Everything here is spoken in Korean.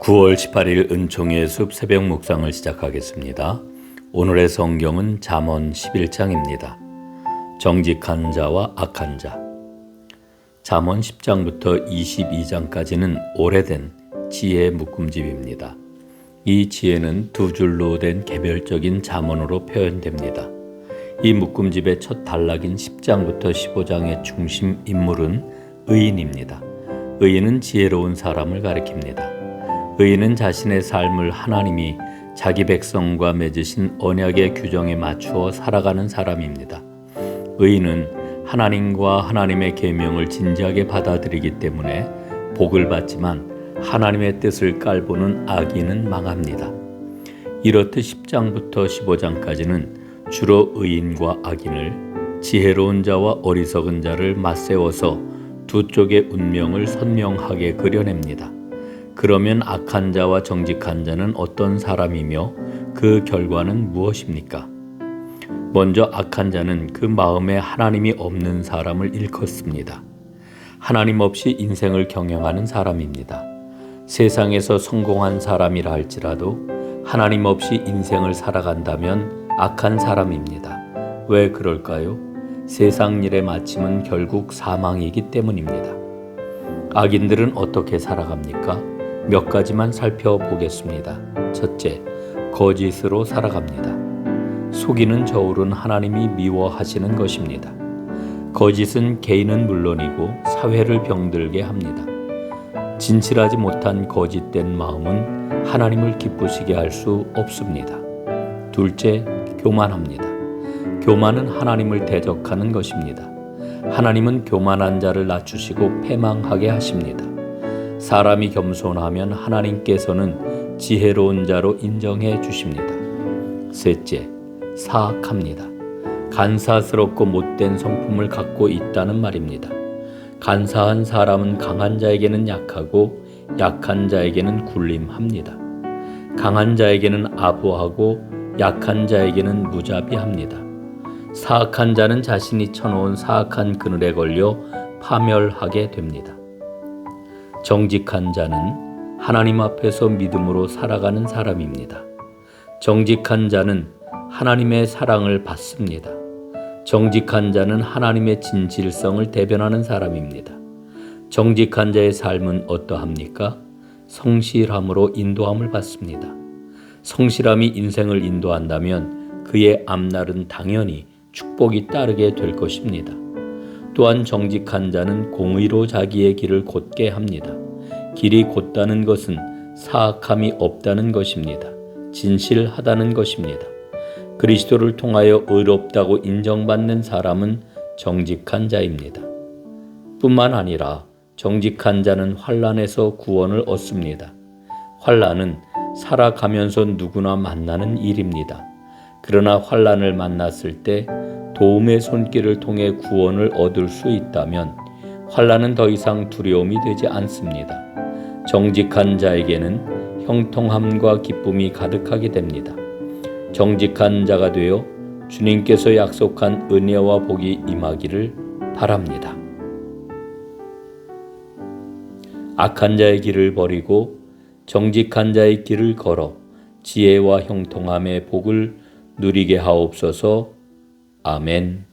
9월 18일 은총의 숲 새벽 묵상을 시작하겠습니다. 오늘의 성경은 잠언 11장입니다. 정직한 자와 악한 자. 잠언 10장부터 22장까지는 오래된 지혜 묶음집입니다. 이 지혜는 두 줄로 된 개별적인 잠언으로 표현됩니다. 이 묶음집의 첫 단락인 10장부터 15장의 중심 인물은 의인입니다. 의인은 지혜로운 사람을 가리킵니다. 의인은 자신의 삶을 하나님이 자기 백성과 맺으신 언약의 규정에 맞추어 살아가는 사람입니다. 의인은 하나님과 하나님의 계명을 진지하게 받아들이기 때문에 복을 받지만 하나님의 뜻을 깔보는 악인은 망합니다. 이렇듯 10장부터 15장까지는 주로 의인과 악인을 지혜로운 자와 어리석은 자를 맞세워서 두 쪽의 운명을 선명하게 그려냅니다. 그러면 악한 자와 정직한 자는 어떤 사람이며 그 결과는 무엇입니까? 먼저 악한 자는 그 마음에 하나님이 없는 사람을 일컫습니다. 하나님 없이 인생을 경영하는 사람입니다. 세상에서 성공한 사람이라 할지라도 하나님 없이 인생을 살아간다면 악한 사람입니다. 왜 그럴까요? 세상 일의 마침은 결국 사망이기 때문입니다. 악인들은 어떻게 살아갑니까? 몇 가지만 살펴보겠습니다. 첫째, 거짓으로 살아갑니다. 속이는 저울은 하나님이 미워하시는 것입니다. 거짓은 개인은 물론이고 사회를 병들게 합니다. 진실하지 못한 거짓된 마음은 하나님을 기쁘시게 할 수 없습니다. 둘째, 교만합니다. 교만은 하나님을 대적하는 것입니다. 하나님은 교만한 자를 낮추시고 패망하게 하십니다. 사람이 겸손하면 하나님께서는 지혜로운 자로 인정해 주십니다. 셋째, 사악합니다. 간사스럽고 못된 성품을 갖고 있다는 말입니다. 간사한 사람은 강한 자에게는 약하고 약한 자에게는 굴림합니다. 강한 자에게는 아부하고 약한 자에게는 무자비합니다. 사악한 자는 자신이 쳐놓은 사악한 그늘에 걸려 파멸하게 됩니다. 정직한 자는 하나님 앞에서 믿음으로 살아가는 사람입니다. 정직한 자는 하나님의 사랑을 받습니다. 정직한 자는 하나님의 진실성을 대변하는 사람입니다. 정직한 자의 삶은 어떠합니까? 성실함으로 인도함을 받습니다. 성실함이 인생을 인도한다면 그의 앞날은 당연히 축복이 따르게 될 것입니다. 또한 정직한 자는 공의로 자기의 길을 곧게 합니다. 길이 곧다는 것은 사악함이 없다는 것입니다. 진실하다는 것입니다. 그리스도를 통하여 의롭다고 인정받는 사람은 정직한 자입니다. 뿐만 아니라 정직한 자는 환란에서 구원을 얻습니다. 환란은 살아가면서 누구나 만나는 일입니다. 그러나 환란을 만났을 때 도움의 손길을 통해 구원을 얻을 수 있다면 환란은 더 이상 두려움이 되지 않습니다. 정직한 자에게는 형통함과 기쁨이 가득하게 됩니다. 정직한 자가 되어 주님께서 약속한 은혜와 복이 임하기를 바랍니다. 악한 자의 길을 버리고 정직한 자의 길을 걸어 지혜와 형통함의 복을 누리게 하옵소서. 아멘.